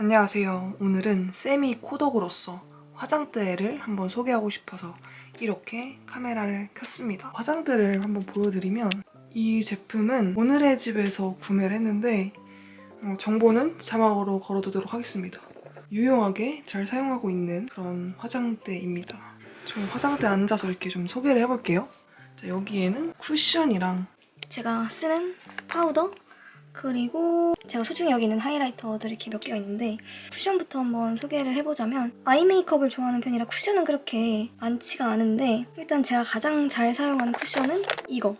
안녕하세요. 오늘은 세미 코덕으로서 화장대를 한번 소개하고 싶어서 이렇게 카메라를 켰습니다. 화장대를 한번 보여드리면 이 제품은 오늘의 집에서 구매를 했는데 어, 정보는 자막으로 걸어두도록 하겠습니다. 유용하게 잘 사용하고 있는 그런 화장대입니다. 저 화장대 앉아서 이렇게 좀 소개를 해볼게요. 자, 여기에는 쿠션이랑 제가 쓰는 파우더 그리고 제가 소중히 여기는 하이라이터들 이렇게 몇 개가 있는데 쿠션부터 한번 소개를 해보자면 아이 메이크업을 좋아하는 편이라 쿠션은 그렇게 많지가 않은데 일단 제가 가장 잘 사용하는 쿠션은 이거.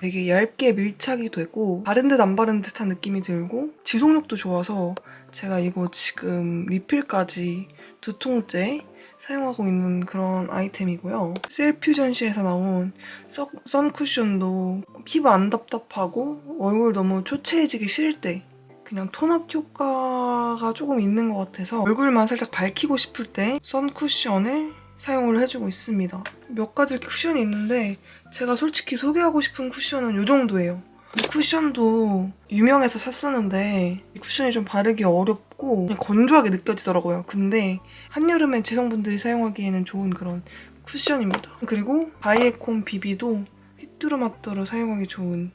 되게 얇게 밀착이 되고 바른 듯 안 바른 듯한 느낌이 들고 지속력도 좋아서 제가 이거 지금 리필까지 두 통째 사용하고 있는 그런 아이템이고요. 셀퓨전시에서 나온 서- 선쿠션도 피부 안 답답하고 얼굴 너무 초췌해지기 싫을 때 그냥 톤업 효과가 조금 있는 것 같아서 얼굴만 살짝 밝히고 싶을 때 선쿠션을 사용을 해주고 있습니다. 몇 가지 쿠션이 있는데 제가 솔직히 소개하고 싶은 쿠션은 이 정도예요. 이 쿠션도 유명해서 샀었는데 이 쿠션이 좀 바르기 어렵고 그냥 건조하게 느껴지더라고요. 근데 한여름에 지성분들이 사용하기에는 좋은 그런 쿠션입니다. 그리고 바이에콘 비비도 휘뚜루마뚜루 사용하기 좋은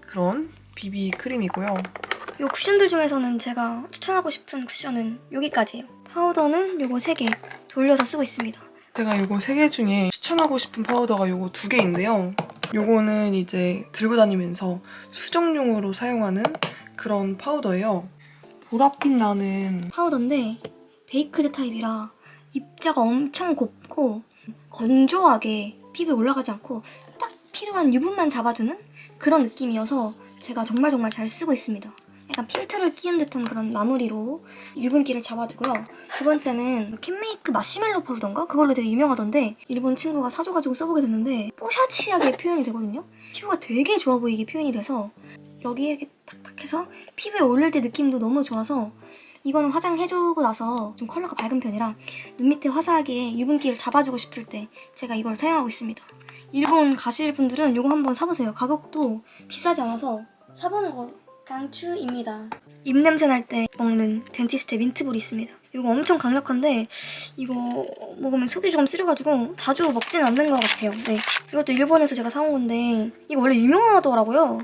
그런 비비 크림이고요. 이 쿠션들 중에서는 제가 추천하고 싶은 쿠션은 여기까지예요 파우더는 요거 3개 돌려서 쓰고 있습니다 제가 이거 세개 중에 추천하고 싶은 파우더가 이거 두 개인데요. 요거는 이제 들고 다니면서 수정용으로 사용하는 그런 파우더예요. 보랏빛 나는 파우더인데 베이크드 타입이라 입자가 엄청 곱고 건조하게 피부에 올라가지 않고 딱 필요한 유분만 잡아주는 그런 느낌이어서 제가 정말 정말 잘 쓰고 있습니다. 약간 필터를 끼운 듯한 그런 마무리로 유분기를 잡아주고요. 두 번째는 캔메이크 마시멜로 파우더인가? 그걸로 되게 유명하던데 일본 친구가 사줘가지고 써보게 됐는데 뽀샤치하게 표현이 되거든요. 피부가 되게 좋아 보이게 표현이 돼서 여기에 이렇게 탁탁 해서 피부에 올릴 때 느낌도 너무 좋아서 이거는 화장해주고 나서 좀 컬러가 밝은 편이라 눈 밑에 화사하게 유분기를 잡아주고 싶을 때 제가 이걸 사용하고 있습니다. 일본 가실 분들은 이거 한번 사보세요. 가격도 비싸지 않아서 사보는 거 강추입니다. 입냄새 날 때 먹는 덴티스트 민트볼이 있습니다. 이거 엄청 강력한데 이거 먹으면 속이 조금 쓰려가지고 자주 먹진 않는 것 같아요. 네. 이것도 일본에서 제가 사온 건데 이거 원래 유명하더라고요.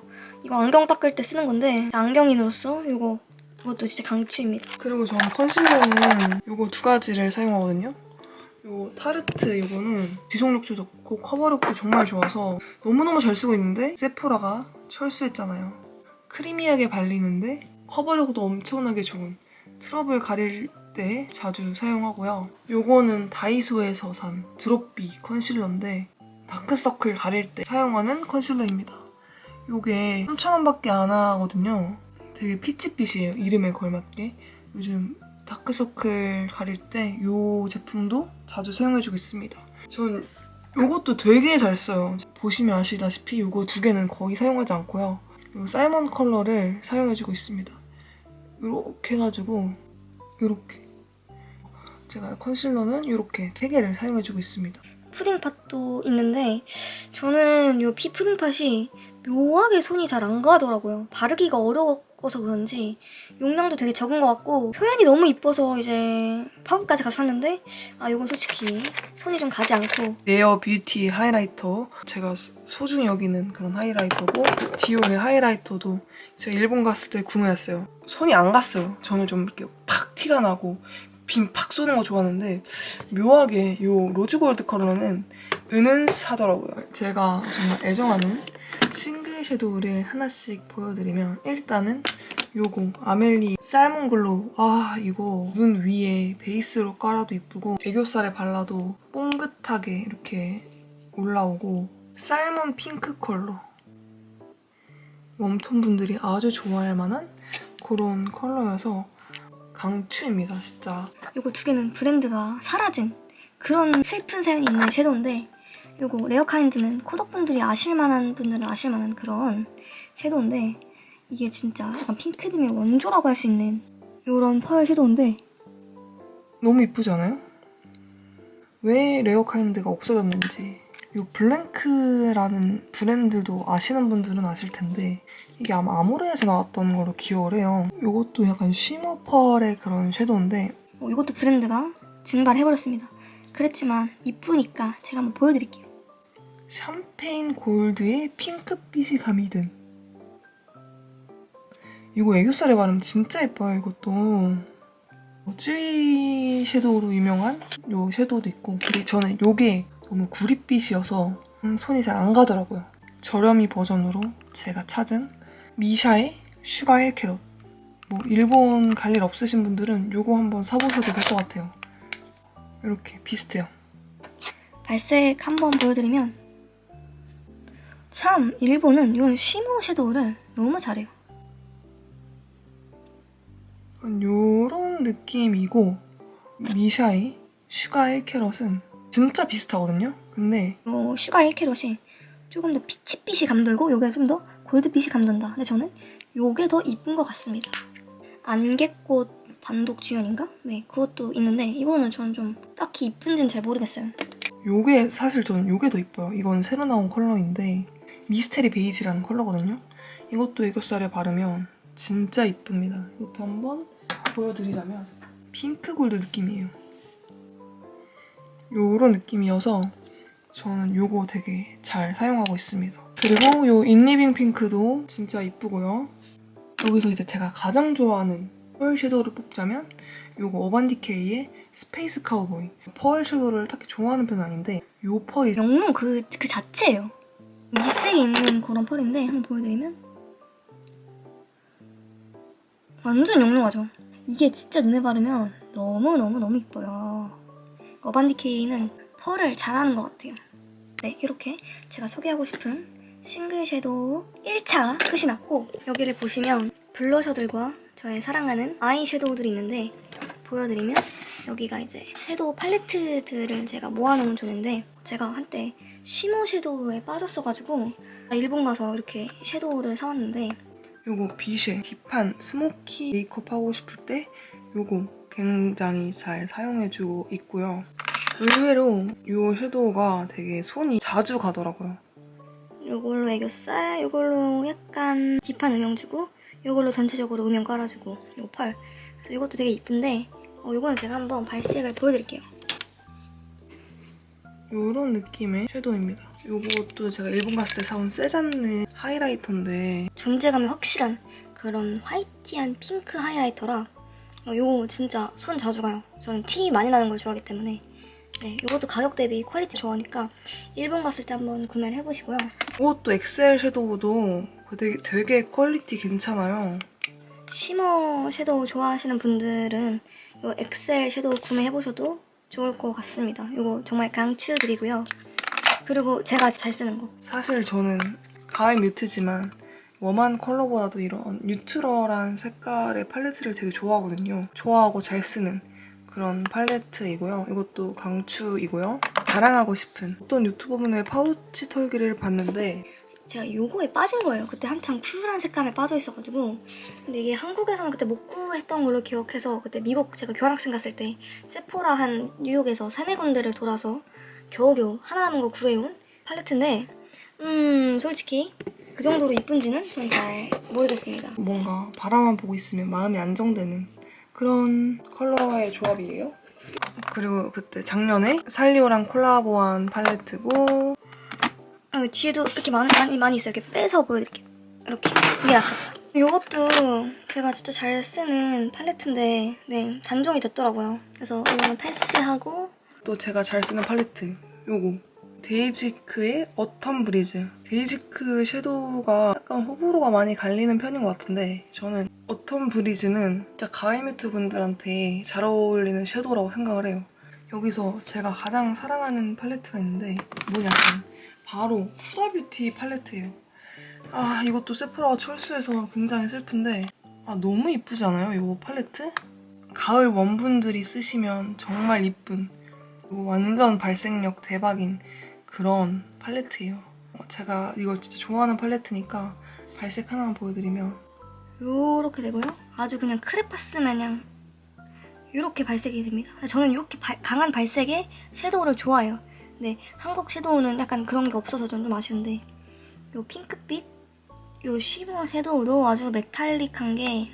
이거 안경 닦을 때 쓰는 건데 안경인으로서 이거 이것도 진짜 강추입니다. 그리고 저는 컨실러는 요거 두 가지를 사용하거든요. 요 타르트 요거는 지속력도 좋고 커버력도 정말 좋아서 너무너무 잘 쓰고 있는데 세포라가 철수했잖아요. 크리미하게 발리는데 커버력도 엄청나게 좋은 트러블 가릴 때 자주 사용하고요. 요거는 다이소에서 산 드롭비 컨실러인데 다크서클 가릴 때 사용하는 컨실러입니다. 요게 3,000원밖에 안 하거든요. 되게 피치빛이에요. 이름에 걸맞게. 요즘 다크서클 가릴 때 이 제품도 자주 사용해주고 있습니다. 전 이것도 되게 잘 써요. 보시면 아시다시피 이거 두 개는 거의 사용하지 않고요. 이 살몬 컬러를 사용해주고 있습니다. 이렇게 해가지고 이렇게 제가 컨실러는 이렇게 세 개를 사용해주고 있습니다. 푸딩팟도 있는데 저는 이 피 푸딩팟이 묘하게 손이 잘 안 가더라고요. 바르기가 어려 워서 그런지 용량도 되게 적은 것 같고 표현이 너무 이뻐서 이제 가서 샀는데 아 이건 솔직히 손이 좀 가지 않고. 레어 뷰티 하이라이터. 제가 소중히 여기는 그런 하이라이터고 디올의 하이라이터도 제가 일본 갔을 때 구매했어요. 손이 안 갔어요. 저는 좀 이렇게 팍 티가 나고 빔 팍 쏘는 거 좋아하는데 묘하게 이 로즈 골드 컬러는 은은하더라고요. 제가 정말 애정하는 섀도우를 하나씩 보여드리면 일단은 요거 아멜리 글로우 아 이거 눈 위에 베이스로 깔아도 이쁘고 애교살에 발라도 뽕긋하게 이렇게 올라오고 살몬 핑크 컬러. 웜톤 분들이 아주 좋아할 만한 그런 컬러여서 강추입니다 진짜. 요거 두 개는 브랜드가 사라진 그런 슬픈 사연이 있는 섀도우인데 요거 레어카인드는 코덕분들이 아실만한 분들은 아실만한 그런 섀도우인데 이게 진짜 약간 핑크림의 원조라고 할 수 있는 요런 펄 섀도우인데 너무 이쁘지 않아요? 왜 레어카인드가 없어졌는지 이 블랭크라는 브랜드도 아시는 분들은 아실 텐데 이게 아마 아모레에서 나왔던 걸로 기억을 해요. 이것도 약간 쉬머 펄의 그런 섀도우인데 어, 이것도 브랜드가 증발해버렸습니다. 그랬지만 이쁘니까 제가 한번 보여드릴게요. 샴페인 골드에 핑크빛이 가미된 이거 애교살에 바르면 진짜 예뻐요 이것도. 뭐 쯔위 섀도우로 유명한 요 섀도우도 있고 근데 저는 요게 너무 구릿빛이어서 음, 손이 잘 안 가더라고요. 저렴이 버전으로 제가 찾은 미샤의 슈가 1캐럿. 뭐 일본 갈 일 없으신 분들은 요거 한번 사보셔도 될 것 같아요. 이렇게 비슷해요. 발색 한번 보여드리면 참 일본은 이런 쉬머 섀도우를 너무 잘해요. 약간 요런 느낌이고 미샤의 슈가 1캐럿은 진짜 비슷하거든요? 근데 요 슈가 1캐럿이 조금 더 피치빛이 감돌고 요게 좀 더 골드빛이 감돈다. 근데 저는 요게 더 이쁜 것 같습니다. 안개꽃 단독 주연인가? 네, 그것도 있는데 이거는 저는 좀 딱히 이쁜지는 잘 모르겠어요. 요게 사실 저는 요게 더 이뻐요. 이건 새로 나온 컬러인데 미스테리 베이지라는 컬러거든요. 이것도 애교살에 바르면 진짜 이쁩니다. 이것도 한번 보여드리자면 핑크 골드 느낌이에요. 요런 느낌이어서 저는 요거 되게 잘 사용하고 있습니다. 그리고 요 인리빙 핑크도 진짜 이쁘고요. 여기서 이제 제가 가장 좋아하는 펄 섀도우를 뽑자면 요거 어반디케이의 스페이스 카우보이 펄 섀도우를 딱히 좋아하는 편은 아닌데 요 펄이 영롱 그, 그 자체예요. 밑색이 있는 그런 펄인데 한번 보여드리면 완전 영롱하죠. 이게 진짜 눈에 바르면 너무너무너무 이뻐요. 어반디케이는 펄을 잘하는 것 같아요. 네, 이렇게 제가 소개하고 싶은 싱글 섀도우 1차 끝이 났고 여기를 보시면 블러셔들과 저의 사랑하는 아이 섀도우들이 있는데 보여드리면 여기가 이제 섀도우 팔레트들을 제가 모아놓은 존인데 제가 한때 쉬머 섀도우에 빠졌어가지고 일본 가서 이렇게 섀도우를 사왔는데 요거 비쉐 딥한 스모키 메이크업 하고 싶을 때 요거 굉장히 잘 사용해주고 있고요. 의외로 요 섀도우가 되게 손이 자주 가더라고요. 이걸로 애교살, 이걸로 약간 딥한 음영 주고 이걸로 전체적으로 음영 깔아주고 요 펄. 그래서 이것도 되게 이쁜데 어, 이거는 제가 한번 발색을 보여드릴게요. 요런 느낌의 섀도우입니다. 요것도 제가 일본 갔을 때 사온 세잔느 하이라이터인데 존재감이 확실한 그런 화이티한 핑크 하이라이터라 어, 이거 진짜 손 자주 가요. 저는 티 많이 나는 걸 좋아하기 때문에 네, 이것도 가격 대비 퀄리티 좋으니까 일본 갔을 때 한번 구매를 해보시고요. 이것도 엑셀 섀도우도 되게, 되게 퀄리티 괜찮아요. 쉬머 섀도우 좋아하시는 분들은 이 엑셀 섀도우 구매해보셔도 좋을 것 같습니다. 이거 정말 강추드리고요. 그리고 제가 잘 쓰는 거. 사실 저는 가을 뮤트지만 웜한 컬러보다도 이런 뉴트럴한 색깔의 팔레트를 되게 좋아하거든요. 좋아하고 잘 쓰는 그런 팔레트이고요. 이것도 강추이고요. 자랑하고 싶은 어떤 유튜버분의 파우치 털기를 봤는데 제가 요거에 빠진 거예요. 그때 한창 쿨한 색감에 빠져 있어가지고. 근데 이게 한국에서는 그때 못 구했던 걸로 기억해서 그때 미국 제가 교환학생 갔을 때 세포라 한 뉴욕에서 세네 군데를 돌아서 겨우겨우 하나 남은 거 구해온 팔레트인데 음 솔직히 그 정도로 이쁜지는 전 잘 모르겠습니다. 뭔가 바라만 보고 있으면 마음이 안정되는 그런 컬러의 조합이에요. 그리고 그때 작년에 살리오랑 콜라보한 팔레트고 아, 뒤에도 이렇게 많이, 많이, 많이 있어요. 이렇게 빼서 보여드릴게요. 이렇게. 이게 아깝다. 이것도 제가 진짜 잘 쓰는 팔레트인데, 네, 단종이 됐더라고요. 그래서 이거는 패스하고, 또 제가 잘 쓰는 팔레트 요거 데이지크의 어텀 브리즈 데이지크 섀도우가 약간 호불호가 많이 갈리는 편인 것 같은데 저는 어텀 브리즈는 진짜 가을 뮤트 분들한테 잘 어울리는 섀도우라고 생각을 해요 여기서 제가 가장 사랑하는 팔레트가 있는데 뭐냐면 바로 후다 뷰티 팔레트예요 아 이것도 세프라가 철수해서 굉장히 슬픈데 아 너무 이쁘지 않아요 이거 팔레트? 가을 원분들이 쓰시면 정말 이쁜 이거 완전 발색력 대박인 그런 팔레트예요. 어, 제가 이걸 진짜 좋아하는 팔레트니까 발색 하나만 보여드리면 요렇게 되고요. 아주 그냥 크레파스 마냥 요렇게 발색이 됩니다. 저는 이렇게 발- 강한 발색의 섀도우를 좋아해요. 근데 한국 섀도우는 약간 그런 게 없어서 좀, 좀 아쉬운데 요 핑크빛 요 쉬머 섀도우도 아주 메탈릭한 게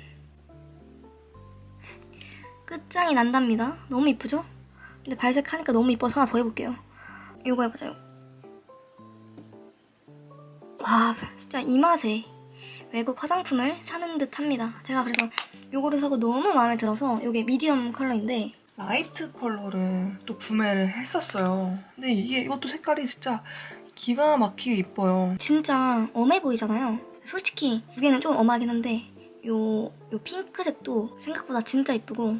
끝장이 난답니다. 너무 이쁘죠? 근데 발색하니까 너무 이뻐서 하나 더 해볼게요. 요거 해보자. 와 진짜 이 맛에 외국 화장품을 사는 듯 합니다. 제가 그래서 요거를 사고 너무 마음에 들어서 요게 미디엄 컬러인데 라이트 컬러를 또 구매를 했었어요. 근데 이게 이것도 색깔이 진짜 기가 막히게 이뻐요. 진짜 엄해 보이잖아요. 솔직히 무게는 좀 엄하긴 한데 요, 요 핑크색도 생각보다 진짜 이쁘고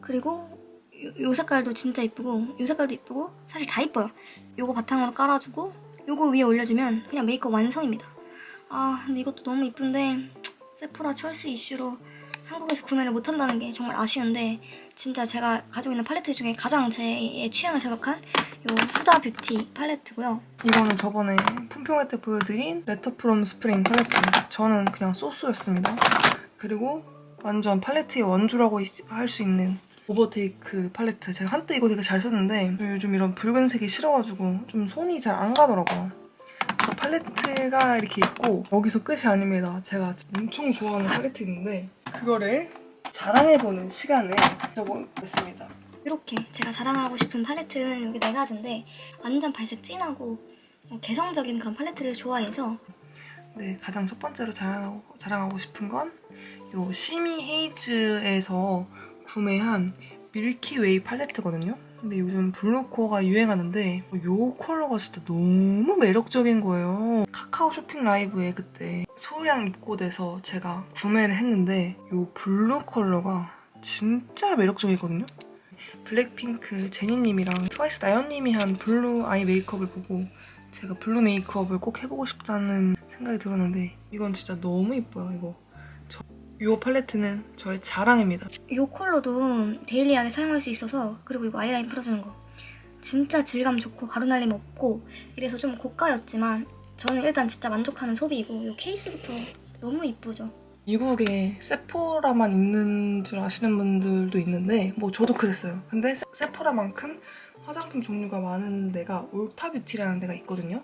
그리고 요, 요 색깔도 진짜 이쁘고 요 색깔도 이쁘고 사실 다 이뻐요. 요거 바탕으로 깔아주고 요거 위에 올려주면 그냥 메이크업 완성입니다. 아 근데 이것도 너무 이쁜데 세포라 철수 이슈로 한국에서 구매를 못한다는 게 정말 아쉬운데 진짜 제가 가지고 있는 팔레트 중에 가장 제 취향을 저격한 요 후다 뷰티 팔레트고요. 이거는 저번에 품평회 때 보여드린 레터 프롬 스프링 팔레트. 저는 그냥 소스였습니다. 그리고 완전 팔레트의 원조라고 할 수 있는 오버테이크 팔레트. 제가 한때 이거 되게 잘 썼는데 저 요즘 이런 붉은색이 싫어가지고 좀 손이 잘 안 가더라고요. 팔레트가 이렇게 있고 여기서 끝이 아닙니다. 제가 엄청 좋아하는 팔레트 있는데 그거를 자랑해보는 시간을 가져보겠습니다. 이렇게 제가 자랑하고 싶은 팔레트는 여기 네 가지인데 완전 발색 진하고 어, 개성적인 그런 팔레트를 좋아해서 네, 가장 첫 번째로 자랑하고, 자랑하고 싶은 건 요 시미 헤이즈에서 구매한 밀키웨이 팔레트거든요. 근데 요즘 블루코어가 유행하는데 요 컬러가 진짜 너무 매력적인 거예요. 카카오 쇼핑 라이브에 그때 소량 입고돼서 제가 구매를 했는데 요 블루 컬러가 진짜 매력적이거든요. 블랙핑크 제니님이랑 트와이스 나연님이 한 블루 아이 메이크업을 보고 제가 블루 메이크업을 꼭 해보고 싶다는 생각이 들었는데 이건 진짜 너무 이뻐요 이거 저, 이 팔레트는 저의 자랑입니다. 이 컬러도 데일리하게 사용할 수 있어서 그리고 이거 아이라인 풀어주는 거. 진짜 질감 좋고 가루날림 없고 이래서 좀 고가였지만 저는 일단 진짜 만족하는 소비이고 이 케이스부터 너무 이쁘죠. 미국에 세포라만 있는 줄 아시는 분들도 있는데 뭐 저도 그랬어요. 근데 세, 세포라만큼 화장품 종류가 많은 데가 올타뷰티라는 데가 있거든요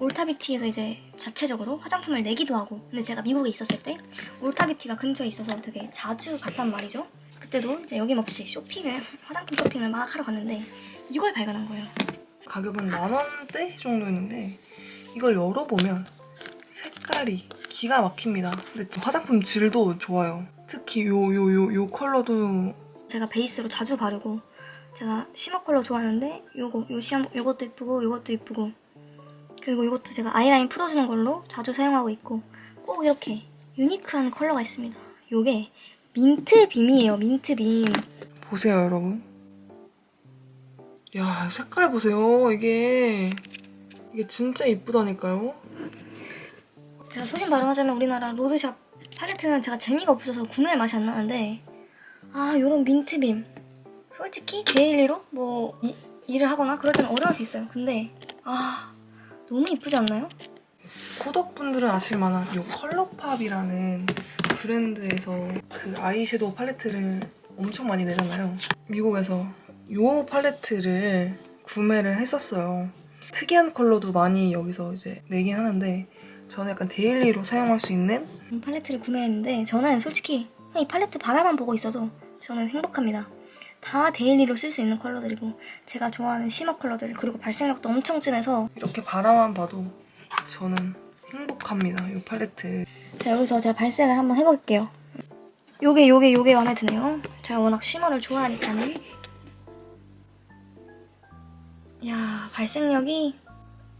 올타뷰티에서 이제 자체적으로 화장품을 내기도 하고 근데 제가 미국에 있었을 때 올타뷰티가 근처에 있어서 되게 자주 갔단 말이죠. 그때도 이제 여김없이 쇼핑을 화장품 쇼핑을 막 하러 갔는데 이걸 발견한 거예요. 가격은 만 원대 정도였는데 이걸 열어보면 색깔이 기가 막힙니다. 근데 화장품 질도 좋아요. 특히 요 요 요 요 컬러도 제가 베이스로 자주 바르고 제가 쉬머 컬러 좋아하는데 요거 요 시험 요것도 이쁘고 요것도 이쁘고 그리고 이것도 제가 아이라인 풀어주는 걸로 자주 사용하고 있고 꼭 이렇게 유니크한 컬러가 있습니다 요게 민트 빔이에요 민트 빔 보세요, 여러분. 야, 색깔 보세요. 이게 이게 진짜 이쁘다니까요. 제가 소신 발언하자면 우리나라 로드샵 팔레트는 제가 재미가 없어서 구매할 맛이 안 나는데 아 요런 민트 빔 솔직히 데일리로 뭐 이- 일을 하거나 그럴 때는 어려울 수 있어요 근데 아 너무 이쁘지 않나요? 코덕분들은 아실 만한 이 컬러팝이라는 브랜드에서 그 아이섀도우 팔레트를 엄청 많이 내잖아요. 미국에서 이 팔레트를 구매를 했었어요. 특이한 컬러도 많이 여기서 이제 내긴 하는데 저는 약간 데일리로 사용할 수 있는 이 팔레트를 구매했는데 저는 솔직히 이 팔레트 바라만 보고 있어도 저는 행복합니다. 다 데일리로 쓸 수 있는 컬러들이고 제가 좋아하는 쉬머 컬러들 그리고 발색력도 엄청 진해서 이렇게 바라만 봐도 저는 행복합니다. 이 팔레트. 자 여기서 제가 발색을 한번 해볼게요. 요게 요게 요게 마음에 드네요. 제가 워낙 쉬머를 좋아하니까는. 야 발색력이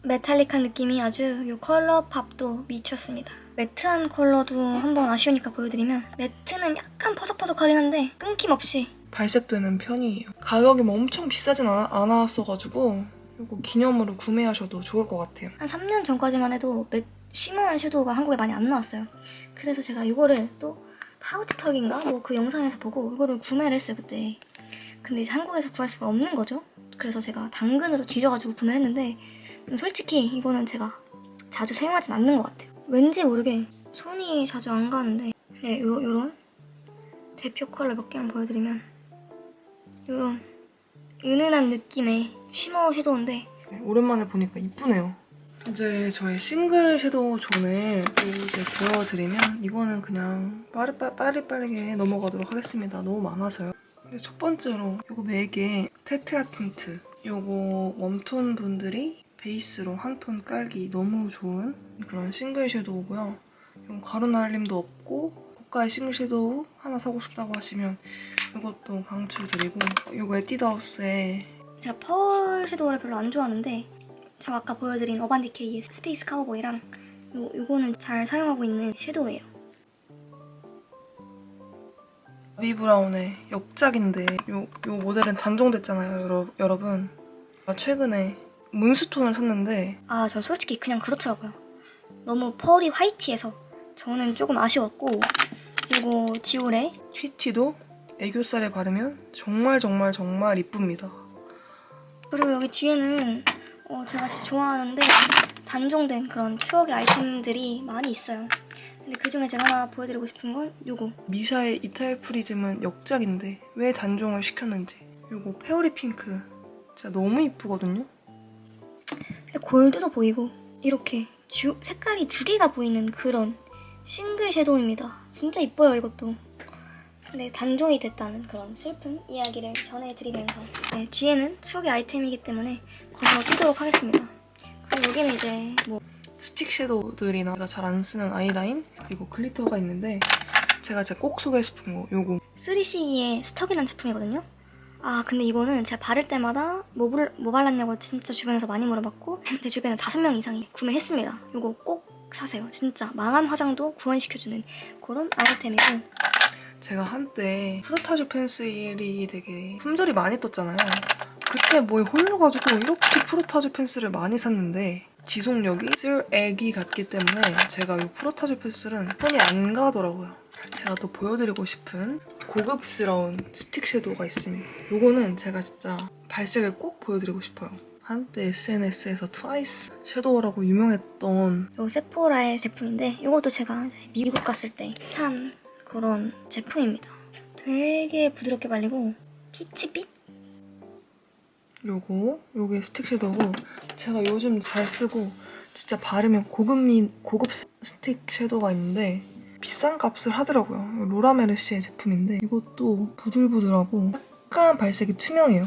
메탈릭한 느낌이 아주 요 컬러 팝도 미쳤습니다. 매트한 컬러도 한번 아쉬우니까 보여드리면 매트는 약간 퍼석퍼석하긴 한데 끊김없이 발색되는 편이에요. 가격이 뭐 엄청 비싸진 않, 않았어가지고 이거 기념으로 구매하셔도 좋을 것 같아요. 한 3년 전까지만 해도 매, 쉬머한 섀도우가 한국에 많이 안 나왔어요. 그래서 제가 이거를 또 파우치턱인가 뭐 그 영상에서 보고 이거를 구매를 했어요 그때. 근데 이제 한국에서 구할 수가 없는 거죠. 그래서 제가 당근으로 뒤져가지고 구매를 했는데 음, 솔직히 이거는 제가 자주 사용하진 않는 것 같아요. 왠지 모르게 손이 자주 안 가는데 네 요, 요런 대표 컬러 몇 개만 보여드리면 요런 은은한 느낌의 쉬머 섀도우인데 네, 오랜만에 보니까 이쁘네요. 이제 저의 싱글 섀도우 존을 이제 보여드리면 이거는 그냥 빠르빠, 빠르빠르게 넘어가도록 하겠습니다. 너무 많아서요. 근데 첫 번째로 이거 맥의 테트라 틴트 이거 웜톤 분들이 베이스로 한 톤 깔기 너무 좋은 그런 싱글 섀도우고요. 이건 가루 날림도 없고 고가의 싱글 섀도우 하나 사고 싶다고 하시면 이것도 강추드리고 이거 에뛰드하우스의 제가 펄 섀도우를 별로 안 좋아하는데 저 아까 보여드린 어반디케이의 스페이스 카우보이랑 요, 요거는 잘 사용하고 있는 섀도우예요. 나비 브라운의 역작인데 요, 요 모델은 단종됐잖아요 여러, 여러분 아, 최근에 문스톤을 샀는데 아, 저 솔직히 그냥 그렇더라고요. 너무 펄이 화이티해서 저는 조금 아쉬웠고 그리고 디올의 튀튀도 애교살에 바르면 정말 정말 정말 이쁩니다 그리고 여기 뒤에는 어, 제가 진짜 좋아하는데 단종된 그런 추억의 아이템들이 많이 있어요. 근데 그 중에 제가 하나 보여드리고 싶은 건 요거. 미샤의 이탈 프리즘은 역작인데 왜 단종을 시켰는지 요거 페어리 핑크 진짜 너무 이쁘거든요 골드도 보이고 이렇게 주, 색깔이 두 개가 보이는 그런 싱글 섀도우입니다. 진짜 이뻐요 이것도. 근데 단종이 됐다는 그런 슬픈 이야기를 전해드리면서 네, 뒤에는 추억의 아이템이기 때문에 건너 뛰도록 하겠습니다. 그리고 여기는 이제 뭐 스틱 섀도우들이나 제가 잘 안 쓰는 아이라인 그리고 글리터가 있는데 제가 진짜 꼭 소개하고 싶은 거 요거 3CE의 스톡이라는 제품이거든요. 아 근데 이거는 제가 바를 때마다 뭐, 볼- 뭐 발랐냐고 진짜 주변에서 많이 물어봤고 제 주변에 다섯 명 이상이 구매했습니다. 이거 꼭 사세요. 진짜 망한 화장도 구원시켜주는 그런 아이템이고 제가 한때 프로타주 펜슬이 되게 품절이 많이 떴잖아요. 그때 뭐에 홀려가지고 이렇게 프로타주 펜슬을 많이 샀는데 지속력이 쓸애기 같기 때문에 제가 이 프로타주 펜슬은 손이 안 가더라고요. 제가 또 보여드리고 싶은 고급스러운 스틱 섀도우가 있습니다. 이거는 제가 진짜 발색을 꼭 보여드리고 싶어요. 한때 SNS에서 트와이스 섀도우라고 유명했던 요 세포라의 제품인데 이것도 제가 미국 갔을 때 산 그런 제품입니다. 되게 부드럽게 발리고 피치빛? 요거 요게 스틱 섀도우고 제가 요즘 잘 쓰고 진짜 바르면 고급미 고급 스- 스틱 섀도우가 있는데 비싼 값을 하더라고요. 로라메르시의 제품인데 이것도 부들부들하고 약간 발색이 투명해요.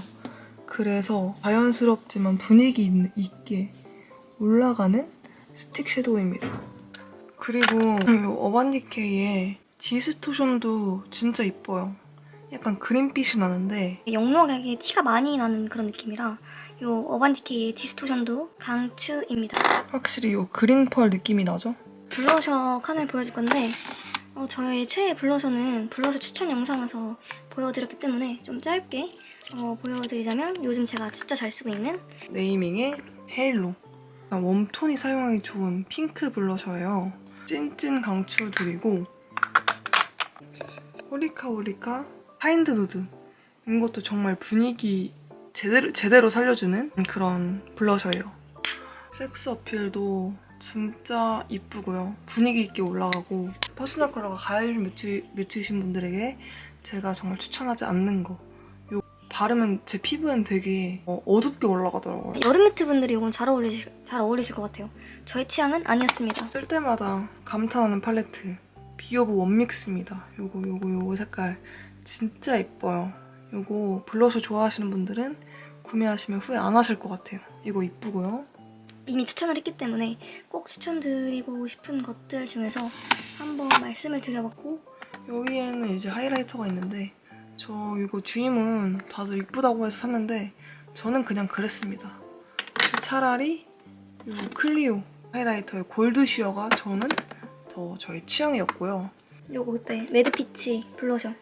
그래서 자연스럽지만 분위기 있- 있게 올라가는 스틱 섀도우입니다. 그리고 요 어반디케이의 디스토션도 진짜 이뻐요. 약간 그린빛이 나는데 영롱하게 티가 많이 나는 그런 느낌이라 요 어반디케이의 디스토션도 강추입니다. 확실히 요 그린 펄 느낌이 나죠? 블러셔 칸을 보여줄 건데 어, 저의 최애 블러셔는 블러셔 추천 영상에서 보여드렸기 때문에 좀 짧게 어, 보여드리자면 요즘 제가 진짜 잘 쓰고 있는 네이밍의 헤일로 웜톤이 사용하기 좋은 핑크 블러셔예요 찐찐 강추드리고 호리카 호리카 파인드 누드. 이것도 정말 분위기 제대로, 제대로 살려주는 그런 블러셔예요. 섹스 어필도 진짜 이쁘고요. 분위기 있게 올라가고. 퍼스널 컬러가 가을 뮤트, 뮤트이신 분들에게 제가 정말 추천하지 않는 거. 요 바르면 제 피부엔 되게 어, 어둡게 올라가더라고요. 여름 매트 분들이 이건 잘 어울리실, 잘 어울리실 것 같아요. 저의 취향은 아니었습니다. 쓸 때마다 감탄하는 팔레트 비오브 원믹스입니다. 요거 요거 요거 색깔 진짜 예뻐요. 요거 블러셔 좋아하시는 분들은 구매하시면 후회 안 하실 것 같아요. 이거 이쁘고요. 이미 추천을 했기 때문에 꼭 추천드리고 싶은 것들 중에서 한번 말씀을 드려봤고 여기에는 이제 하이라이터가 있는데 저 이거 주임은 다들 이쁘다고 해서 샀는데 저는 그냥 그랬습니다. 차라리 이 클리오 하이라이터의 골드 쉬어가 저는 더 저의 취향이었고요. 요거 그때 매드피치 블러셔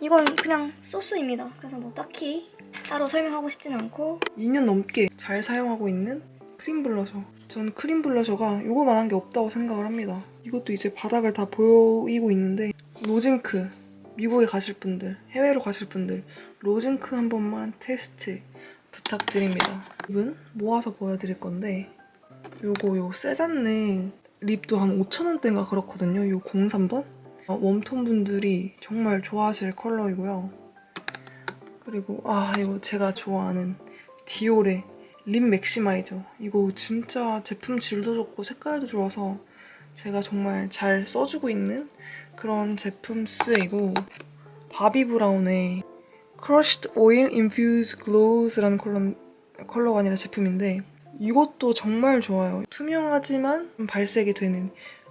이건 그냥 소스입니다. 그래서 뭐 딱히 따로 설명하고 싶지는 않고 2년 넘게 잘 사용하고 있는 크림 블러셔. 전 크림 블러셔가 요거만한 게 없다고 생각을 합니다. 이것도 이제 바닥을 다 보이고 있는데 로징크 미국에 가실 분들, 해외로 가실 분들 로징크 한 번만 테스트 부탁드립니다. 립은 모아서 보여드릴 건데 요거 요 세잔네 립도 한 5,000원대인가 그렇거든요. 요 03번 어, 웜톤 분들이 정말 좋아하실 컬러이고요. 그리고 아 이거 제가 좋아하는 디올의 립 맥시마이저. 이거 진짜 제품 질도 좋고 색깔도 좋아서 제가 정말 잘 써주고 있는 그런 제품 스이고 바비 브라운의 Crushed Oil Infused Glows라는 컬러, 컬러가 아니라 제품인데 이것도 정말 좋아요. 투명하지만 좀 발색이 되는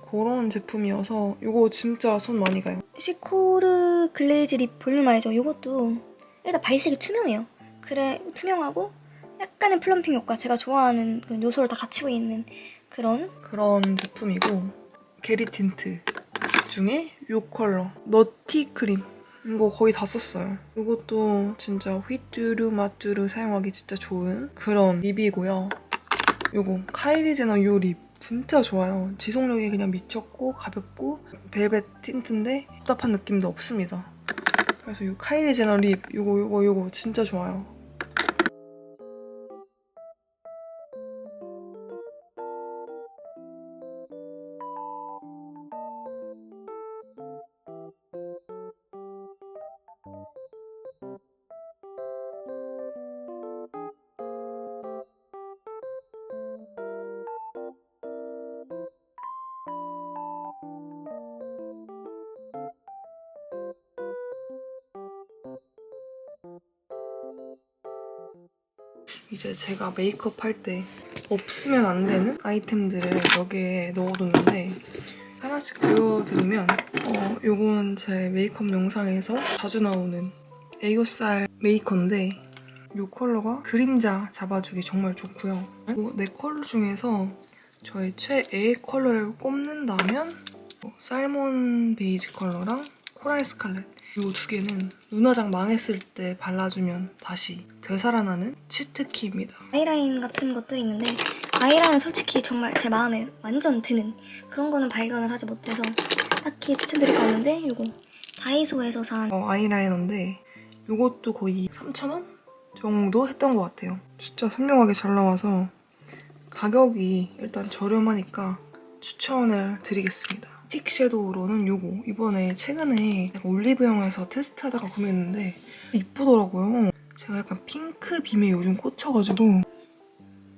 그런 제품이어서 이거 진짜 손 많이 가요. 시코르 글레이즈 립 볼륨 아이저 이것도 일단 발색이 투명해요. 그래 투명하고 약간의 플럼핑 효과 제가 좋아하는 그런 요소를 다 갖추고 있는 그런 그런 제품이고 게리 틴트 중에 이 컬러 너티 크림 이거 거의 다 썼어요. 이것도 진짜 휘뚜루 마뚜루 사용하기 진짜 좋은 그런 립이고요. 요거 카이리 제너 요 립 진짜 좋아요. 지속력이 그냥 미쳤고 가볍고 벨벳 틴트인데 답답한 느낌도 없습니다. 그래서 요 카이리 제너 립 요거 요거 요거 진짜 좋아요. 제가 메이크업 할 때 없으면 안 되는 아이템들을 여기에 넣어뒀는데 하나씩 보여드리면 어, 요건 제 메이크업 영상에서 자주 나오는 에이오살 메이커인데 이 컬러가 그림자 잡아주기 정말 좋고요. 그리고 내 컬러 중에서 저의 최애 컬러를 꼽는다면 어, 살몬 베이지 컬러랑 코랄 스칼렛 이 두 개는 눈화장 망했을 때 발라주면 다시 되살아나는 치트키입니다. 아이라인 같은 것들이 있는데 아이라인은 솔직히 정말 제 마음에 완전 드는 그런 거는 발견을 하지 못해서 딱히 추천드릴 거 없는데 이거 다이소에서 산 어, 아이라이너인데 이것도 거의 3,000원 정도 했던 것 같아요. 진짜 선명하게 잘 나와서 가격이 일단 저렴하니까 추천을 드리겠습니다. 스틱 섀도우로는 요거 이번에 최근에 올리브영에서 테스트하다가 구매했는데 이쁘더라고요. 제가 약간 핑크 빔에 요즘 꽂혀가지고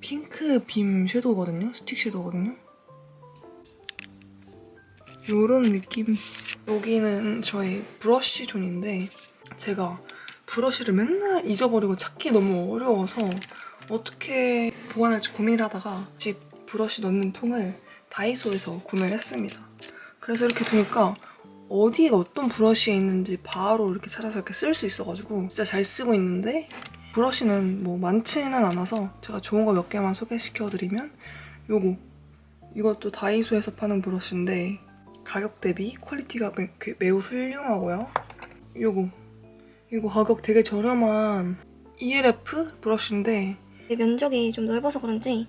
핑크 빔 섀도우거든요. 스틱 섀도우거든요. 요런 느낌. 여기는 저의 브러쉬 존인데 제가 브러쉬를 맨날 잊어버리고 찾기 너무 어려워서 어떻게 보관할지 고민을 하다가 집 브러쉬 넣는 통을 다이소에서 구매를 했습니다. 그래서 이렇게 두니까 어디에 어떤 브러쉬에 있는지 바로 이렇게 찾아서 이렇게 쓸 수 있어가지고 진짜 잘 쓰고 있는데 브러쉬는 뭐 많지는 않아서 제가 좋은 거 몇 개만 소개시켜드리면 요거 이것도 다이소에서 파는 브러쉬인데 가격 대비 퀄리티가 매, 그 매우 훌륭하고요. 요거 이거 가격 되게 저렴한 ELF 브러쉬인데 면적이 좀 넓어서 그런지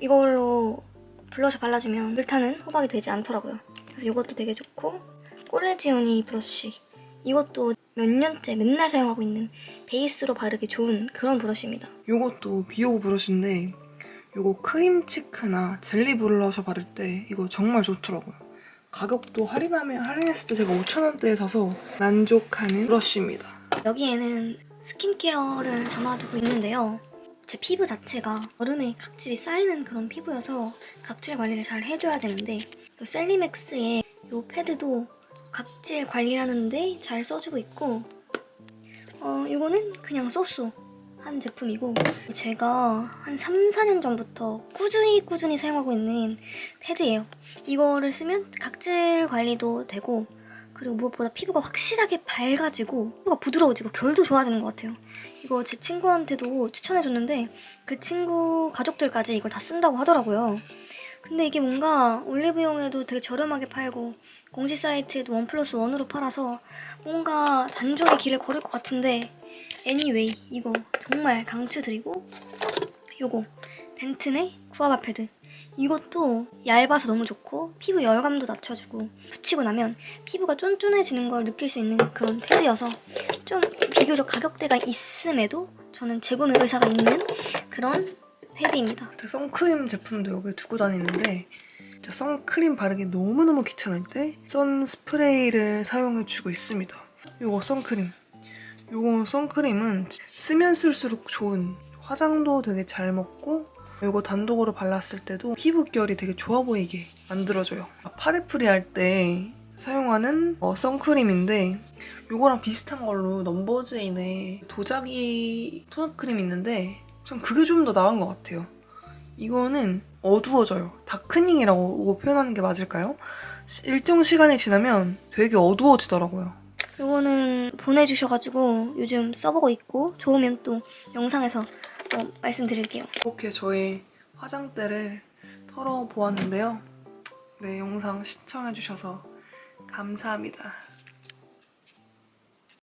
이걸로 블러셔 발라주면 물타는 호박이 되지 않더라고요. 그래서 이것도 되게 좋고 꼴레지오니 브러쉬 이것도 몇 년째 맨날 사용하고 있는 베이스로 바르기 좋은 그런 브러쉬입니다. 요것도 비오 브러쉬인데 요거 크림 치크나 젤리 블러셔 바를 때 이거 정말 좋더라고요. 가격도 할인하면 할인했을 때 제가 5,000원대에 사서 만족하는 브러쉬입니다. 여기에는 스킨케어를 담아두고 있는데요. 제 피부 자체가 여름에 각질이 쌓이는 그런 피부여서 각질 관리를 잘 해줘야 되는데 또 셀리맥스의 이 패드도 각질 관리하는데 잘 써주고 있고 어 이거는 그냥 쏘쏘 한 제품이고 제가 한 3, 4년 전부터 꾸준히 꾸준히 사용하고 있는 패드예요. 이거를 쓰면 각질 관리도 되고 그리고 무엇보다 피부가 확실하게 밝아지고 피부가 부드러워지고 결도 좋아지는 것 같아요. 이거 제 친구한테도 추천해줬는데 그 친구 가족들까지 이걸 다 쓴다고 하더라고요. 근데 이게 뭔가 올리브영에도 되게 저렴하게 팔고 공식 사이트에도 원 플러스 원으로 팔아서 뭔가 단종의 길을 걸을 것 같은데 애니웨이 이거 정말 강추드리고 요거 벤튼의 구아바 패드. 이것도 얇아서 너무 좋고 피부 열감도 낮춰주고 붙이고 나면 피부가 쫀쫀해지는 걸 느낄 수 있는 그런 패드여서 좀 비교적 가격대가 있음에도 저는 재구매 의사가 있는 그런 패드입니다. 제 선크림 제품도 여기 두고 다니는데 진짜 선크림 바르기 너무너무 귀찮을 때 선스프레이를 사용해주고 있습니다. 요거 선크림. 요거 선크림은 쓰면 쓸수록 좋은 화장도 되게 잘 먹고 이거 단독으로 발랐을 때도 피부 결이 되게 좋아 보이게 만들어줘요. 파데프리 할 때 사용하는 어, 선크림인데 이거랑 비슷한 걸로 넘버즈인의 도자기 톤업 크림 있는데 전 그게 좀 더 나은 것 같아요. 이거는 어두워져요. 다크닝이라고 표현하는 게 맞을까요? 시- 일정 시간이 지나면 되게 어두워지더라고요. 이거는 보내주셔가지고 요즘 써보고 있고 좋으면 또 영상에서 또 말씀드릴게요. 이렇게 저의 화장대를 털어보았는데요. 네, 영상 시청해주셔서 감사합니다.